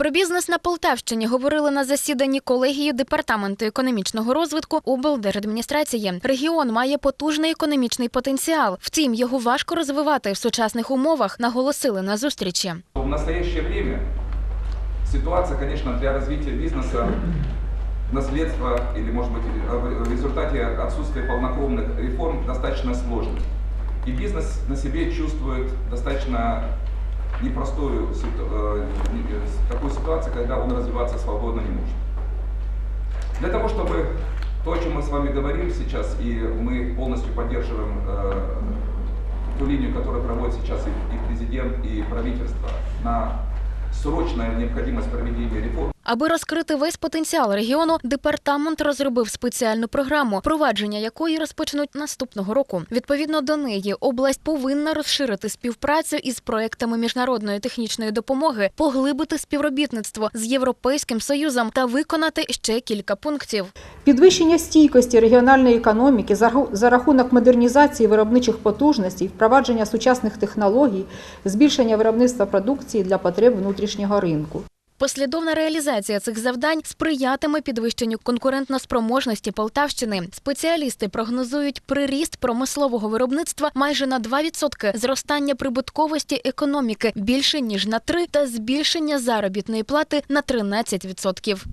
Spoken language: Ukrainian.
Про бізнес на Полтавщині говорили на засіданні колегії департаменту економічного розвитку облдержадміністрації. Регіон має потужний економічний потенціал. Втім, його важко розвивати в сучасних умовах, наголосили на зустрічі. В настоящее время ситуация, конечно, для развития бизнеса, наследство или, может быть, в результате отсутствия полнокровных реформ достаточно сложной. И бизнес на себе чувствует достаточно непростую ситу- не- такую ситуацию, когда он развиваться свободно не может. Для того, чтобы то, о чем мы с вами говорим сейчас, и мы полностью поддерживаем э, ту линию, которую проводит сейчас и, и президент, и правительство, на срочная необходимость проведения реформ, Аби розкрити весь потенціал регіону, департамент розробив спеціальну програму, впровадження якої розпочнуть наступного року. Відповідно до неї, область повинна розширити співпрацю із проектами міжнародної технічної допомоги, поглибити співробітництво з Європейським Союзом та виконати ще кілька пунктів. Підвищення стійкості регіональної економіки за рахунок модернізації виробничих потужностей, впровадження сучасних технологій, збільшення виробництва продукції для потреб внутрішнього ринку. Послідовна реалізація цих завдань сприятиме підвищенню конкурентноспроможності Полтавщини. Спеціалісти прогнозують приріст промислового виробництва майже на 2%, зростання прибутковості економіки більше ніж на 3% та збільшення заробітної плати на 13%.